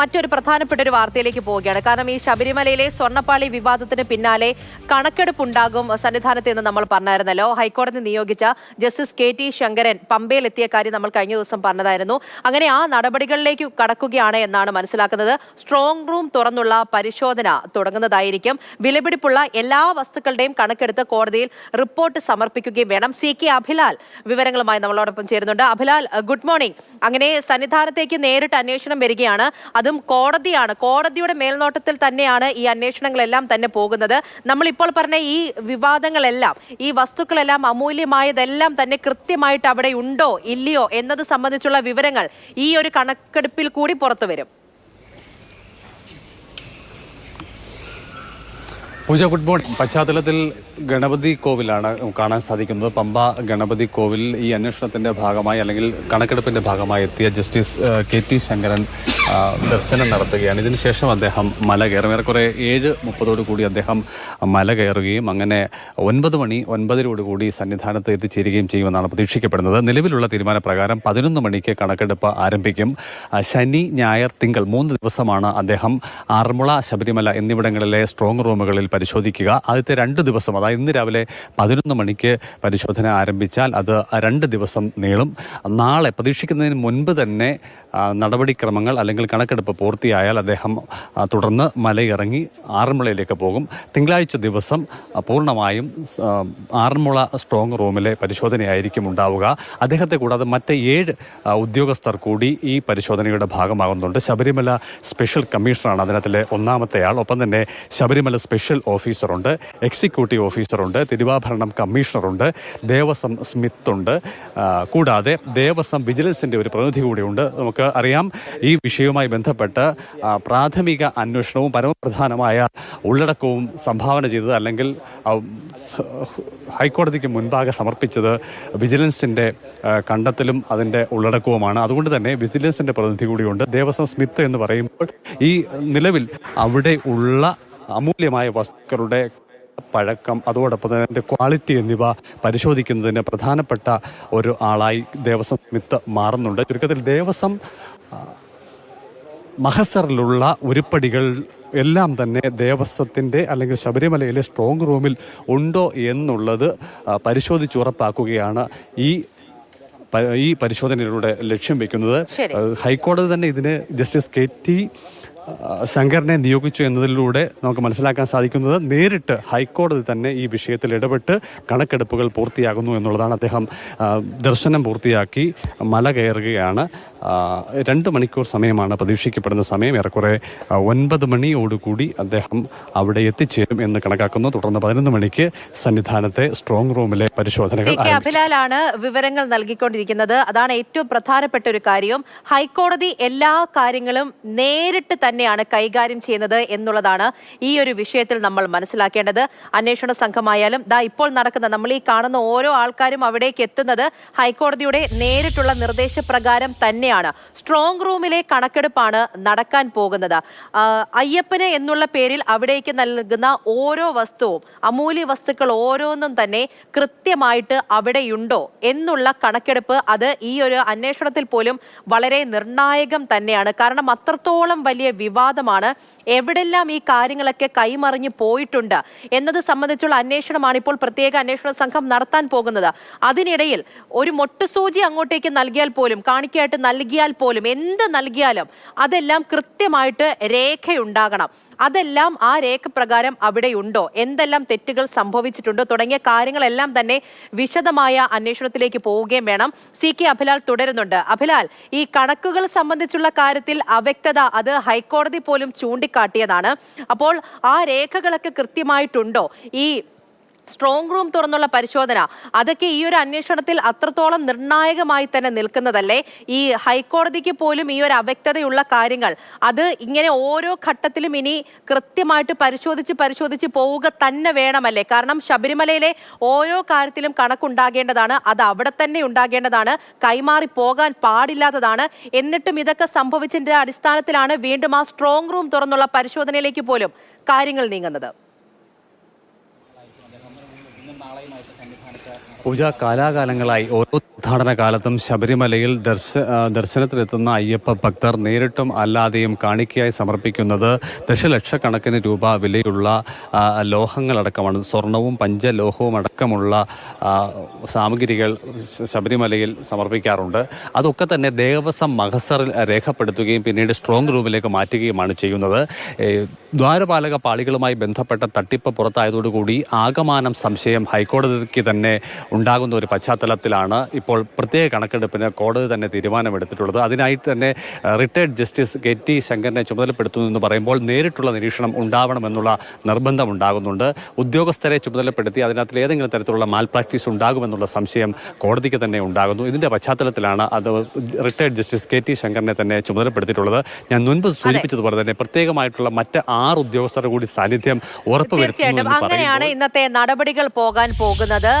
മറ്റൊരു പ്രധാനപ്പെട്ട ഒരു വാർത്തയിലേക്ക് പോവുകയാണ്. കാരണം ഈ ശബരിമലയിലെ സ്വർണപ്പാളി വിവാദത്തിന് പിന്നാലെ കണക്കെടുപ്പുണ്ടാകും സന്നിധാനത്ത് എന്ന് നമ്മൾ പറഞ്ഞായിരുന്നല്ലോ. ഹൈക്കോടതി നിയോഗിച്ച ജസ്റ്റിസ് കെ ടി ശങ്കരൻ പമ്പയിലെത്തിയ കാര്യം നമ്മൾ കഴിഞ്ഞ ദിവസം പറഞ്ഞതായിരുന്നു. അങ്ങനെ ആ നടപടികളിലേക്ക് കടക്കുകയാണ് എന്നാണ് മനസ്സിലാക്കുന്നത്. സ്ട്രോങ് റൂം തുറന്നുള്ള പരിശോധന തുടങ്ങുന്നതായിരിക്കും. വിലപിടിപ്പുള്ള എല്ലാ വസ്തുക്കളുടെയും കണക്കെടുത്ത് കോടതിയിൽ റിപ്പോർട്ട് സമർപ്പിക്കുകയും വേണം. സി കെ അഭിലാൽ വിവരങ്ങളുമായി നമ്മളോടൊപ്പം ചേരുന്നുണ്ട്. Abhilal good morning. അങ്ങനെ സന്നിധാനത്തേക്ക് നേരിട്ട് അന്വേഷണം വരികയാണ്. അതും കോടതിയാണ്. കോടതിയുടെ മേൽനോട്ടത്തിൽ തന്നെയാണ് ഈ അന്വേഷണങ്ങളെല്ലാം തന്നെ പോകുന്നത്. നമ്മൾ ഇപ്പോൾ പറഞ്ഞ ഈ വിവാദങ്ങളെല്ലാം ഈ വസ്തുക്കളെല്ലാം അമൂല്യമായതെല്ലാം തന്നെ കൃത്യമായിട്ട് അവിടെ ഉണ്ടോ ഇല്ലയോ എന്നത് സംബന്ധിച്ചുള്ള വിവരങ്ങൾ ഈ ഒരു കണക്കെടുപ്പിൽ കൂടി പുറത്തു വരും. Pooja good morning. പശ്ചാത്തലത്തിൽ ഗണപതി കോവിലാണ് കാണാൻ സാധിക്കുന്നത്. പമ്പ ഗണപതി കോവിൽ ഈ അന്വേഷണത്തിന്റെ ഭാഗമായി അല്ലെങ്കിൽ കണക്കെടുപ്പിന്റെ ഭാഗമായി എത്തിയ ജസ്റ്റിസ് കെ ടി ശങ്കരൻ ദർശനം നടത്തുകയാണ്. ഇതിനുശേഷം അദ്ദേഹം മല കയറും. ഏറെക്കുറെ ഏഴ് മുപ്പതോടു കൂടി അദ്ദേഹം മല കയറുകയും അങ്ങനെ ഒൻപത് മണി ഒൻപതിനോട് കൂടി സന്നിധാനത്ത് എത്തിച്ചേരുകയും ചെയ്യുമെന്നാണ് പ്രതീക്ഷിക്കപ്പെടുന്നത്. നിലവിലുള്ള തീരുമാനപ്രകാരം പതിനൊന്ന് മണിക്ക് കണക്കെടുപ്പ് ആരംഭിക്കും. ശനി ഞായർ തിങ്കൾ മൂന്ന് ദിവസമാണ് അദ്ദേഹം ആറന്മുള ശബരിമല എന്നിവിടങ്ങളിലെ സ്ട്രോങ് റൂമുകളിൽ പരിശോധിക്കുക. ആദ്യത്തെ രണ്ട് ദിവസം അതായത് ഇന്ന് രാവിലെ പതിനൊന്ന് മണിക്ക് പരിശോധന ആരംഭിച്ചാൽ അത് രണ്ട് ദിവസം നീളും. നാളെ പ്രതീക്ഷിക്കുന്നതിന് മുൻപ് തന്നെ നടപടിക്രമങ്ങൾ അല്ലെങ്കിൽ കണക്കെടുപ്പ് പൂർത്തിയായാൽ അദ്ദേഹം തുടർന്ന് മലയിറങ്ങി ആറന്മുളയിലേക്ക് പോകും. തിങ്കളാഴ്ച ദിവസം പൂർണമായും ആറന്മുള സ്ട്രോങ് റൂമിലെ പരിശോധനയായിരിക്കും ഉണ്ടാവുക. അദ്ദേഹത്തെ കൂടാതെ മറ്റ് ഏഴ് ഉദ്യോഗസ്ഥർ കൂടി ഈ പരിശോധനയുടെ ഭാഗമാകുന്നുണ്ട്. ശബരിമല സ്പെഷ്യൽ കമ്മീഷണറാണ് അതിനകത്തിലെ ഒന്നാമത്തെ ആൾ. ഒപ്പം തന്നെ ശബരിമല സ്പെഷ്യൽ ഓഫീസറുണ്ട് എക്സിക്യൂട്ടീവ് ഓഫീസറുണ്ട് തിരുവാഭരണം കമ്മീഷണറുണ്ട് ദേവസ്വം സ്മിത്തുണ്ട് കൂടാതെ ദേവസ്വം വിജിലൻസിന്റെ ഒരു പ്രതിനിധി കൂടിയുണ്ട്. നമുക്ക് അറിയാം. ഈ വിഷയവുമായി ബന്ധപ്പെട്ട് പ്രാഥമിക അന്വേഷണവും പരമപ്രധാനമായ ഉള്ളടക്കവും സംഭാവന ചെയ്തത് അല്ലെങ്കിൽ ഹൈക്കോടതിക്ക് മുൻപാകെ സമർപ്പിച്ചത് വിജിലൻസിന്റെ കണ്ടെത്തലും അതിന്റെ ഉള്ളടക്കവുമാണ്. അതുകൊണ്ട് തന്നെ വിജിലൻസിന്റെ പ്രതിനിധി കൂടിയുണ്ട് ദേവസ്വം സ്മിത്ത് എന്ന് പറയുമ്പോൾ ഈ നിലവിൽ അവിടെ ഉള്ള അമൂല്യമായ വസ്തുക്കളുടെ പഴക്കം അതോടൊപ്പം തന്നെ അതിന്റെ ക്വാളിറ്റി എന്നിവ പരിശോധിക്കുന്നതിന് പ്രധാനപ്പെട്ട ഒരു ആളായി ദേവസ്വം സ്മിത്ത് മാറുന്നുണ്ട്. ചുരുക്കത്തിൽ ദേവസ്വം മഹസറിലുള്ള ഉരുപ്പടികൾ എല്ലാം തന്നെ ദേവസ്വത്തിന്റെ അല്ലെങ്കിൽ ശബരിമലയിലെ സ്ട്രോങ് റൂമിൽ ഉണ്ടോ എന്നുള്ളത് പരിശോധിച്ച് പരിശോധിച്ചുറപ്പാക്കുകയാണ് ഈ ഈ പരിശോധനയിലൂടെ ലക്ഷ്യം വെക്കുന്നത്. ഹൈക്കോടതി തന്നെ ഇതിന് ജസ്റ്റിസ് കെ ടി ശങ്കറിനെ നിയോഗിച്ചു എന്നതിലൂടെ നമുക്ക് മനസ്സിലാക്കാൻ സാധിക്കുന്നത് നേരിട്ട് ഹൈക്കോടതി തന്നെ ഈ വിഷയത്തിൽ ഇടപെട്ട് കണക്കെടുപ്പുകൾ പൂർത്തിയാകുന്നു എന്നുള്ളതാണ് അദ്ദേഹം ദർശനം പൂർത്തിയാക്കി മല കയറുകയാണ്. രണ്ട് മണിക്കൂർ സമയമാണ് പ്രതീക്ഷിക്കപ്പെടുന്ന സമയം. ഏറെക്കുറെ ഒൻപത് മണിയോടുകൂടി അദ്ദേഹം അവിടെ എത്തിച്ചേരും എന്ന് കണക്കാക്കുന്നു. തുടർന്ന് പതിനൊന്ന് മണിക്ക് സന്നിധാനത്തെ സ്ട്രോങ് റൂമിലെ പരിശോധനകൾ. അഭിലാലാണ് വിവരങ്ങൾ നൽകിക്കൊണ്ടിരിക്കുന്നത്. അതാണ് ഏറ്റവും പ്രധാനപ്പെട്ട ഒരു കാര്യം. ഹൈക്കോടതി എല്ലാ കാര്യങ്ങളും നേരിട്ട് തന്നെയാണ് കൈകാര്യം ചെയ്യുന്നത് എന്നുള്ളതാണ് ഈ ഒരു വിഷയത്തിൽ നമ്മൾ മനസ്സിലാക്കേണ്ടത്. അന്വേഷണ സംഘമായാലും ദാ ഇപ്പോൾ നടക്കുന്ന നമ്മൾ ഈ കാണുന്ന ഓരോ ആൾക്കാരും അവിടേക്ക് എത്തുന്നത് ഹൈക്കോടതിയുടെ നേരിട്ടുള്ള നിർദ്ദേശപ്രകാരം തന്നെയാണ്. സ്ട്രോങ് റൂമിലെ കണക്കെടുപ്പാണ് നടക്കാൻ പോകുന്നത്. അയ്യപ്പന് എന്നുള്ള പേരിൽ അവിടേക്ക് നൽകുന്ന ഓരോ വസ്തുവും അമൂല്യ വസ്തുക്കൾ ഓരോന്നും തന്നെ കൃത്യമായിട്ട് അവിടെയുണ്ടോ എന്നുള്ള കണക്കെടുപ്പ് അത് ഈ ഒരു അന്വേഷണത്തിൽ പോലും വളരെ നിർണായകം തന്നെയാണ്. കാരണം അത്രത്തോളം വലിയ വിവാദമാണ്. എവിടെല്ലാം ഈ കാര്യങ്ങളൊക്കെ കൈമറിഞ്ഞ് പോയിട്ടുണ്ട് എന്നത് സംബന്ധിച്ചുള്ള അന്വേഷണമാണ് ഇപ്പോൾ പ്രത്യേക അന്വേഷണ സംഘം നടത്താൻ പോകുന്നത്. അതിനിടയിൽ ഒരു മൊട്ടുസൂചി അങ്ങോട്ടേക്ക് നൽകിയാൽ പോലും കാണിക്കയായിട്ട് നൽകിയാൽ പോലും എന്ത് നൽകിയാലും അതെല്ലാം കൃത്യമായിട്ട് രേഖയുണ്ടാകണം. അതെല്ലാം ആ രേഖ പ്രകാരം അവിടെയുണ്ടോ? എന്തെല്ലാം തെറ്റുകൾ സംഭവിച്ചിട്ടുണ്ടോ? തുടങ്ങിയ കാര്യങ്ങളെല്ലാം തന്നെ വിശദമായ അന്വേഷണത്തിലേക്ക് പോവുകയും വേണം. സി കെ അഭിലാൽ തുടരുന്നുണ്ട്. അഭിലാൽ ഈ കണക്കുകൾ സംബന്ധിച്ചുള്ള കാര്യത്തിൽ അവ്യക്തത അത് ഹൈക്കോടതി പോലും ചൂണ്ടിക്കാട്ടിയതാണ്. അപ്പോൾ ആ രേഖകളൊക്കെ കൃത്യമായിട്ടുണ്ടോ? ഈ സ്ട്രോങ് റൂം തുറന്നുള്ള പരിശോധന. അതൊക്കെ ഈ ഒരു അന്വേഷണത്തിൽ അത്രത്തോളം നിർണായകമായി തന്നെ നിൽക്കുന്നതല്ലേ? ഈ ഹൈക്കോടതിക്ക് പോലും ഈ ഒരു അവ്യക്തതയുള്ള കാര്യങ്ങൾ. അത് ഇങ്ങനെ ഓരോ ഘട്ടത്തിലും ഇനി കൃത്യമായിട്ട് പരിശോധിച്ച് പരിശോധിച്ച് പോവുക തന്നെ വേണമല്ലേ? കാരണം ശബരിമലയിലെ ഓരോ കാര്യത്തിലും കണക്കുണ്ടാകേണ്ടതാണ്. അത് അവിടെ തന്നെ ഉണ്ടാകേണ്ടതാണ്. കൈമാറി പോകാൻ പാടില്ലാത്തതാണ്. എന്നിട്ടും ഇതൊക്കെ സംഭവിച്ചതിന്റെ അടിസ്ഥാനത്തിലാണ് വീണ്ടും ആ സ്ട്രോങ് റൂം തുറന്നുള്ള പരിശോധനയിലേക്ക് പോലും കാര്യങ്ങൾ നീങ്ങുന്നത്. പൂജ കാലാകാലങ്ങളായി ഓരോ തീർത്ഥാടന കാലത്തും ശബരിമലയിൽ ദർശ ദർശനത്തിനെത്തുന്ന അയ്യപ്പ ഭക്തർ നേരിട്ടും അല്ലാതെയും കാണിക്കയായി സമർപ്പിക്കുന്നത് ദശലക്ഷക്കണക്കിന് രൂപ വിലയുള്ള ലോഹങ്ങളടക്കമാണ്. സ്വർണവും പഞ്ചലോഹവും അടക്കമുള്ള സാമഗ്രികൾ ശബരിമലയിൽ സമർപ്പിക്കാറുണ്ട്. അതൊക്കെ തന്നെ ദേവസ്വം മഹസറിൽ രേഖപ്പെടുത്തുകയും പിന്നീട് സ്ട്രോങ് റൂമിലേക്ക് മാറ്റുകയുമാണ് ചെയ്യുന്നത്. ദ്വാരപാലക പാളികളുമായി ബന്ധപ്പെട്ട തട്ടിപ്പ് പുറത്തായതോടുകൂടി ആകമാനം സംശയം ഹൈക്കോടതിക്ക് തന്നെ ഉണ്ടാകുന്ന ഒരു പശ്ചാത്തലത്തിലാണ് ഇപ്പോൾ പ്രത്യേക കണക്കെടുപ്പിന് കോടതി തന്നെ തീരുമാനമെടുത്തിട്ടുള്ളത്. അതിനായി തന്നെ റിട്ടയർഡ് ജസ്റ്റിസ് കെ ടി ശങ്കറിനെ ചുമതലപ്പെടുത്തുന്നു എന്ന് പറയുമ്പോൾ നേരിട്ടുള്ള നിരീക്ഷണം ഉണ്ടാവണമെന്നുള്ള നിർബന്ധം ഉണ്ടാകുന്നുണ്ട്. ഉദ്യോഗസ്ഥരെ ചുമതലപ്പെടുത്തി അതിനകത്ത് ഏതെങ്കിലും തരത്തിലുള്ള മാൽ പ്രാക്ടീസ് ഉണ്ടാകുമെന്നുള്ള സംശയം കോടതിക്ക് തന്നെ ഉണ്ടാകുന്നു. ഇതിന്റെ പശ്ചാത്തലത്തിലാണ് അത് റിട്ടയർഡ് ജസ്റ്റിസ് കെ ടി ശങ്കറിനെ തന്നെ ചുമതലപ്പെടുത്തിയിട്ടുള്ളത്. ഞാൻ മുൻപ് സൂചിപ്പിച്ചതുപോലെ തന്നെ പ്രത്യേകമായിട്ടുള്ള മറ്റ് ആറ് ഉദ്യോഗസ്ഥരുടെ കൂടി സാന്നിധ്യം ഉറപ്പുവരുത്തുന്നു പറയുമ്പോൾ അങ്ങനെയാണ് ഇന്നത്തെ നടപടികൾ പോകാൻ പോകുന്നത്.